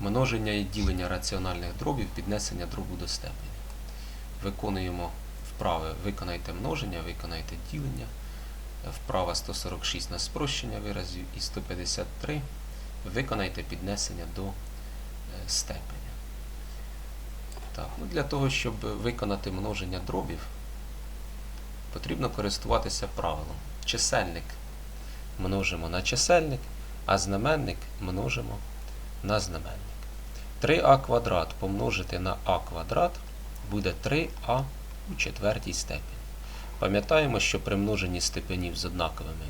множення і ділення раціональних дробів, піднесення дробу до степені. Виконуємо вправи, виконайте множення, виконайте ділення. Вправа 146 на спрощення виразів і 153 виконайте піднесення до е, степеня. Так, ну для того, щоб виконати множення дробів, потрібно користуватися правилом. Чисельник множимо на чисельник, а знаменник множимо на знаменник. 3а квадрат помножити на а квадрат буде 3а у четвертій степені. Пам'ятаємо, що при множенні степенів з однаковими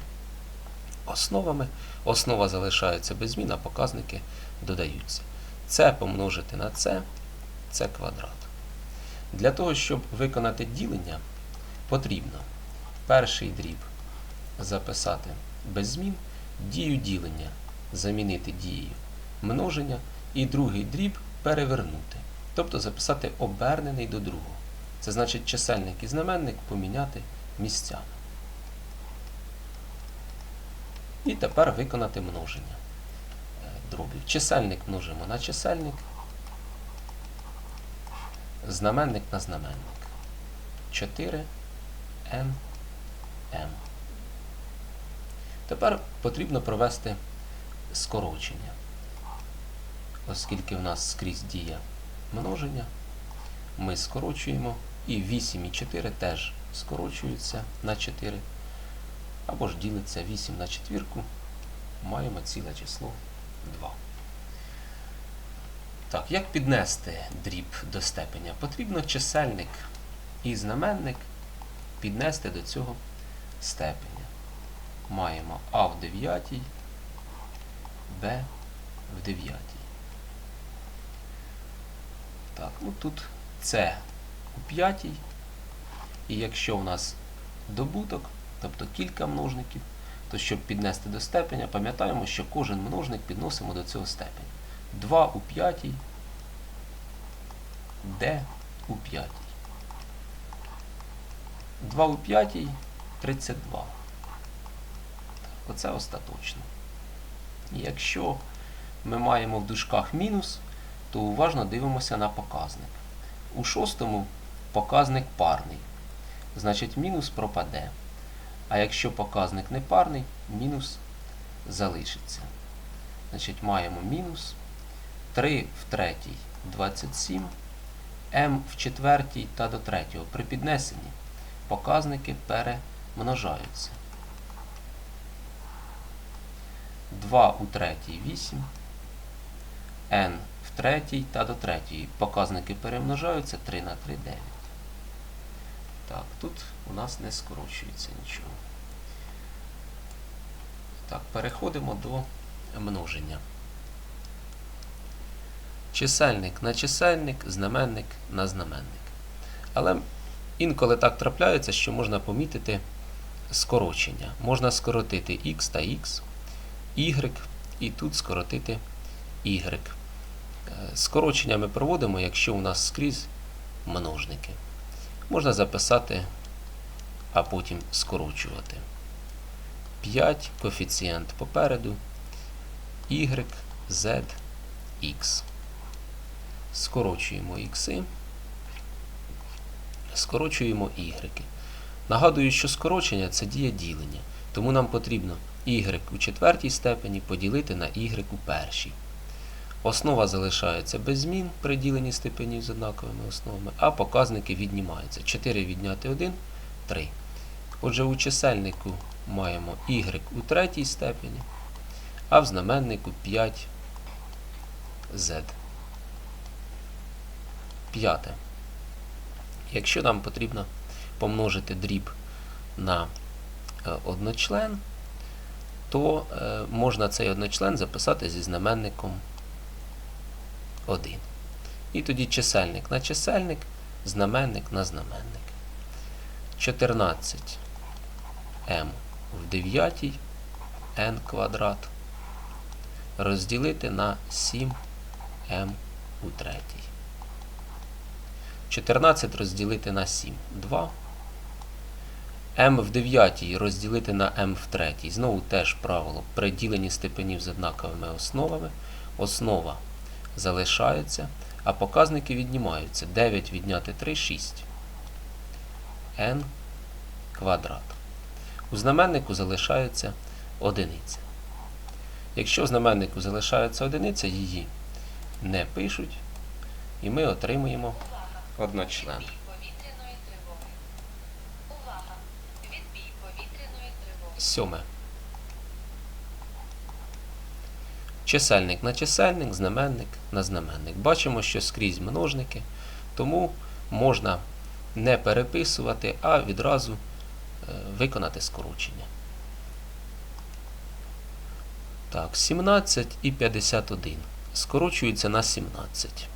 основами основа залишається без змін, а показники додаються. Це помножити на це, це квадрат. Для того, щоб виконати ділення, потрібно перший дріб записати без змін, дію ділення замінити дією множення і другий дріб перевернути. Тобто записати обернений до другого. Це значить чисельник і знаменник поміняти місцями. І тепер виконати множення е, дробів. Чисельник множимо на чисельник, знаменник на знаменник. 4 n m. Тепер потрібно провести скорочення. Оскільки в нас скрізь діє множення, ми скорочуємо і 8 і 4 теж скорочуються на 4. Або ж ділиться 8 на четвірку, маємо ціле число 2. Так, як піднести дріб до степеня? Потрібно чисельник і знаменник піднести до цього степеня. Маємо А в 9, Б в 9. Так, ну тут С у 5. І якщо у нас добуток, тобто кілька множників, то щоб піднести до степеня, пам'ятаємо, що кожен множник підносимо до цього степеня. 2 у 5, Д у 5. 2 у 5 32. Так, оце остаточно. І якщо ми маємо в дужках мінус, то уважно дивимося на показник. У шостому показник парний. Значить, мінус пропаде. А якщо показник не парний, мінус залишиться. Значить, маємо мінус 3 в третій 27, m в четвертій та до третього. При піднесенні показники перемножаються. 2 у третій 8, n третій та до третьої. Показники перемножаються 3 на 3 9. Так, тут у нас не скорочується нічого. Так, переходимо до множення. Чисельник на чисельник, знаменник на знаменник. Але інколи так трапляється, що можна помітити скорочення. Можна скоротити x та x, y, і тут скоротити y. Е, Скорочення ми проводимо, якщо у нас скрізь множники. Можна записати, а потім скорочувати. 5 коефіцієнт попереду, y, z, x. Скорочуємо ікси, скорочуємо y. Нагадую, що скорочення це дія ділення, тому нам потрібно y у четвертій степені поділити на y у першій. Основа залишається без змін при діленні степенів з однаковими основами, а показники віднімаються. 4 відняти 1 3. Отже, у чисельнику маємо y у третій степені, а в знаменнику 5 z. П'яте. Якщо нам потрібно помножити дріб на е, одночлен, то е, можна цей одночлен записати зі знаменником 1. І тоді чисельник на чисельник, знаменник на знаменник. 14 m в 9 n квадрат розділити на 7 m у третій. 14 розділити на 7 2. m в 9 розділити на m в третій. Знову теж правило при діленні степенів з однаковими основами. Основа залишаються, а показники віднімаються. 9 відняти 3 6. n квадрат. У знаменнику залишається одиниця. Якщо в знаменнику залишається одиниця, її не пишуть, і ми отримуємо одночлен. Сьоме. Чисельник на чисельник, знаменник на знаменник. Бачимо, що скрізь множники, тому можна не переписувати, а відразу е, виконати скорочення. Так, 17 і 51 скорочуються на 17.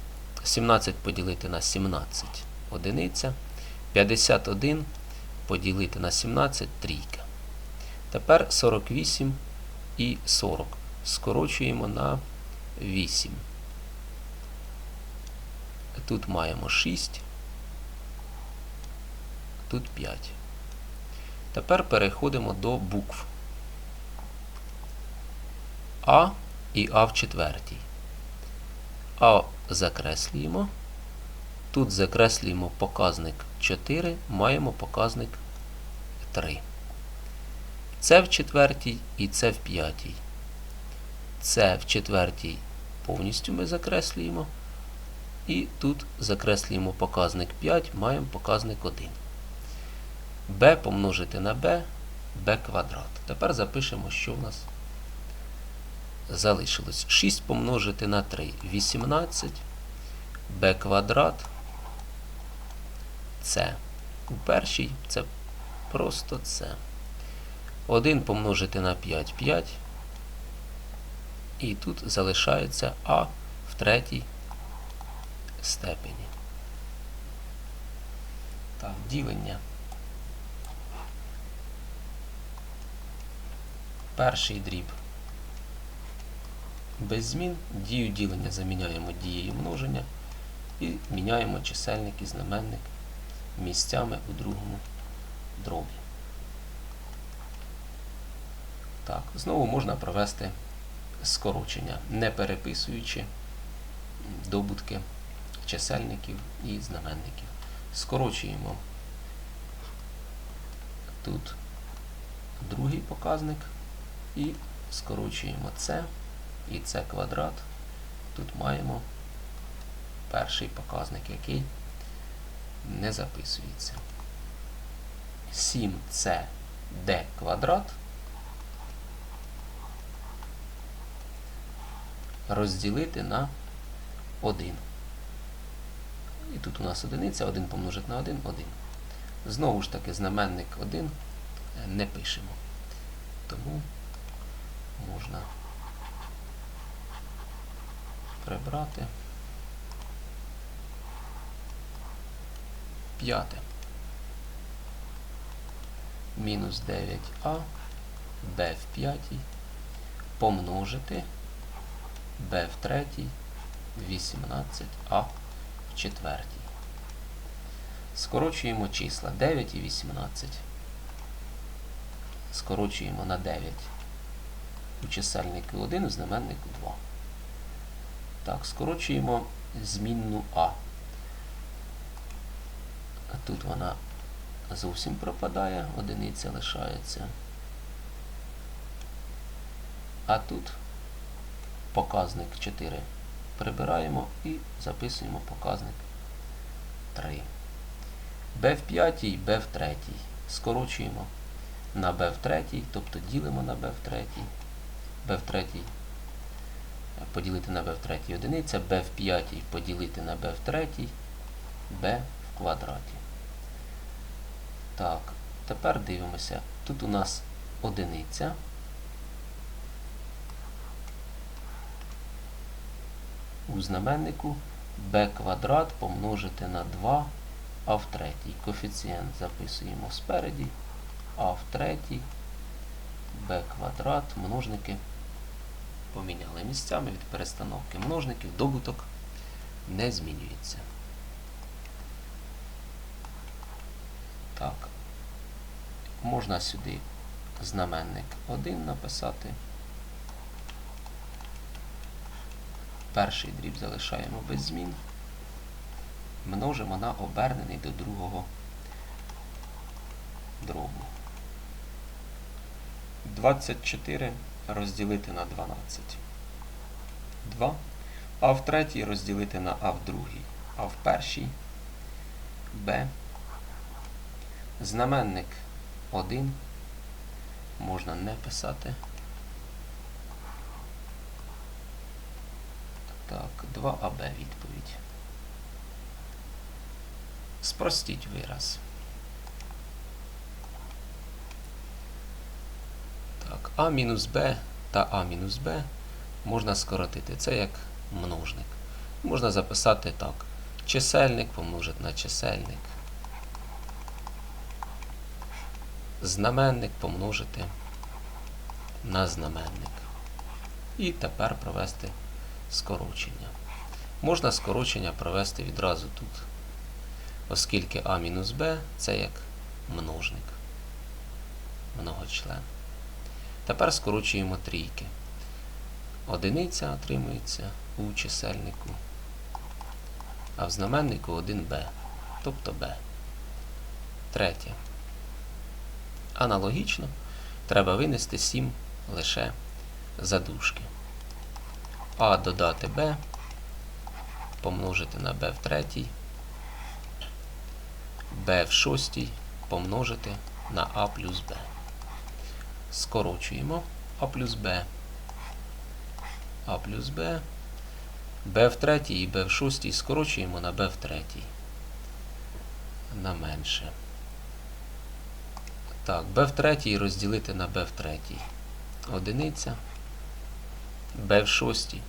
17 поділити на 17 одиниця. 51 поділити на 17 трійка. Тепер 48 і 40. Скорочуємо на 8. Тут маємо 6. Тут 5. Тепер переходимо до букв. А і А в четвертій. А закреслюємо. Тут закреслюємо показник 4, маємо показник 3. Це в четвертій і це в п'ятій. Це в четвертій повністю ми закреслюємо. І тут закреслюємо показник 5, маємо показник 1. b помножити на b, b квадрат. Тепер запишемо, що в нас залишилось. 6 помножити на 3 18, b квадрат. Це. У першій це просто це. 1 помножити на 5 5. І тут залишається А в третій степені. Так, ділення. Перший дріб. Без змін дію ділення заміняємо дією множення і міняємо чисельник і знаменник місцями у другому дробі. Так, знову можна провести скорочення, не переписуючи добутки чисельників і знаменників. Скорочуємо тут другий показник і скорочуємо це і це квадрат. Тут маємо перший показник, який не записується. 7c d квадрат розділити на 1. І тут у нас одиниця, 1 помножити на 1, 1. Знову ж таки, знаменник 1 не пишемо. Тому можна прибрати. П'яте. Мінус 9а, b в п'ятій, помножити b в третій, 18а в четвертій. Скорочуємо числа 9 і 18. Скорочуємо на 9 у чисельнику 1, у знаменнику 2. Так, скорочуємо змінну. А Тут вона зовсім пропадає, одиниця лишається. А тут показник 4 прибираємо і записуємо показник 3. b в п'ятій, b в третій. Скорочуємо на b в третій, тобто ділимо на b в третій, b в третій поділити на b в третій одиниця, b в п'ятій поділити на b в третій, b в квадраті. Так, тепер дивимося. Тут у нас одиниця. У знаменнику b квадрат помножити на 2 а в третій. Коефіцієнт записуємо спереді, а в третій, b квадрат, множники поміняли місцями від перестановки множників, добуток не змінюється. Так, можна сюди знаменник 1 написати. Перший дріб залишаємо без змін. Множимо на обернений до другого дробу. 24 розділити на 12. 2. А в третій розділити на А в другій. А в першій Б. Знаменник 1. Можна не писати. Так, 2АБ відповідь. Спростіть вираз. Так, А мінус Б та А мінус Б можна скоротити. Це як множник. Можна записати так. Чисельник помножити на чисельник. Знаменник помножити на знаменник. І тепер провести скорочення. Можна скорочення провести відразу тут, оскільки А мінус Б це як множник. Многочлен. Тепер скорочуємо трійки. Одиниця отримується у чисельнику, а в знаменнику 1b, тобто b. Третє. Аналогічно треба винести 7 лише за дужки. А додати b, помножити на b в третій, b в шостій помножити на a плюс b. Скорочуємо а плюс b. А плюс b. b в третій і b в шостій скорочуємо на b в третій. На менше. Так, b в третій розділити на b в третій. Одиниця. B в шостій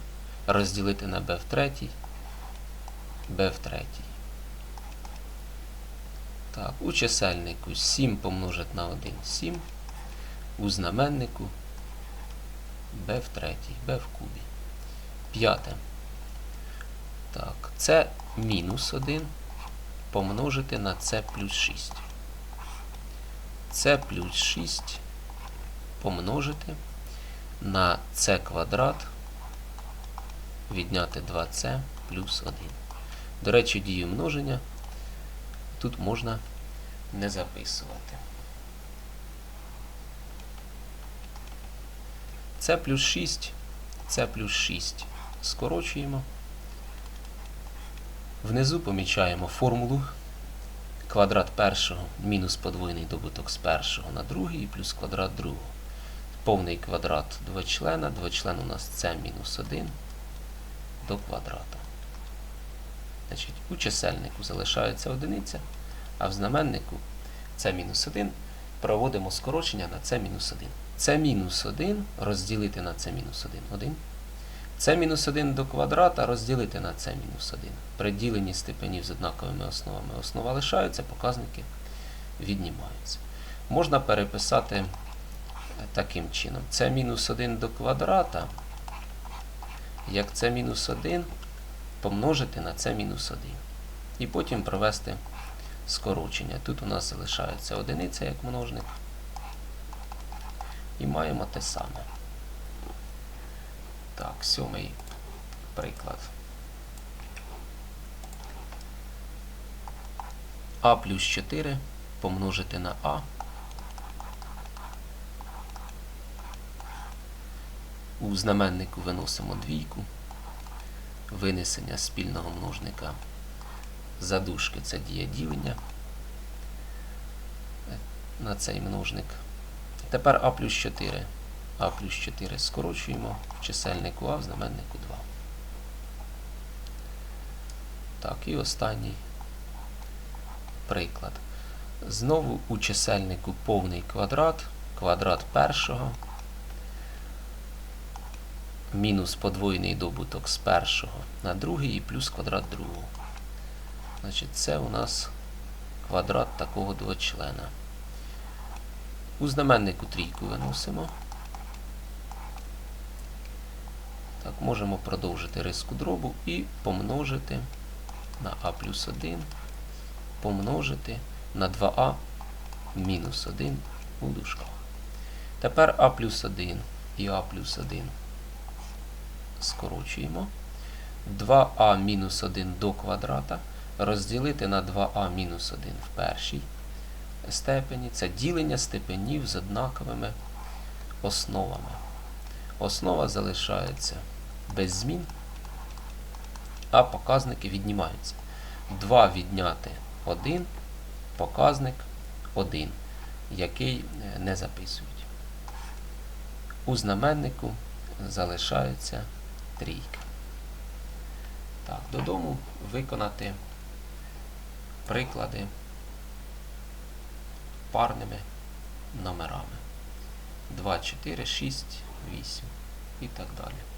розділити на b в третій. b в третій. Так, у чисельнику 7 помножити на 1 7. У знаменнику b в третій, b в кубі. П'яте. Так, це мінус 1 помножити на c плюс 6. c плюс 6 помножити на c квадрат відняти 2c плюс 1. До речі, дію множення тут можна не записувати. С плюс 6, С плюс 6 скорочуємо. Внизу помічаємо формулу квадрат першого мінус подвоєний добуток з першого на другий плюс квадрат другого. Повний квадрат двочлена. Двочлен у нас С мінус 1 до квадрата. Значить, у чисельнику залишається одиниця, а в знаменнику С мінус 1 проводимо скорочення на С мінус 1. С мінус 1 розділити на С мінус 1 1. С мінус 1 до квадрата розділити на С мінус 1. При діленні степенів з однаковими основами основа лишаються, показники віднімаються. Можна переписати таким чином. С мінус 1 до квадрата, як С мінус 1 помножити на С мінус 1. І потім провести скорочення. Тут у нас залишається одиниця як множник. І маємо те саме. Так, сьомий приклад. А плюс 4 помножити на А. У знаменнику виносимо двійку. Винесення спільного множника задушки це дія ділення на цей множник. Тепер А плюс 4. А плюс 4 скорочуємо в чисельнику А в знаменнику 2. Так, і останній приклад. Знову у чисельнику повний квадрат, квадрат першого, мінус подвоєний добуток з першого на другий і плюс квадрат другого. Значить, це у нас квадрат такого двочлена. У знаменнику трійку виносимо. Так, можемо продовжити риску дробу і помножити на А плюс 1, помножити на 2А мінус 1 у дужках. Тепер А плюс 1 і А плюс 1 скорочуємо. 2а мінус 1 до квадрата розділити на 2а мінус 1 в першій степені. Це ділення степенів з однаковими основами. Основа залишається без змін, а показники віднімаються. 2 відняти 1, показник 1, який е, не записують. У знаменнику залишається трійка. Так, додому виконати приклади парними номерами. 2, 4, 6, 8 і так далі.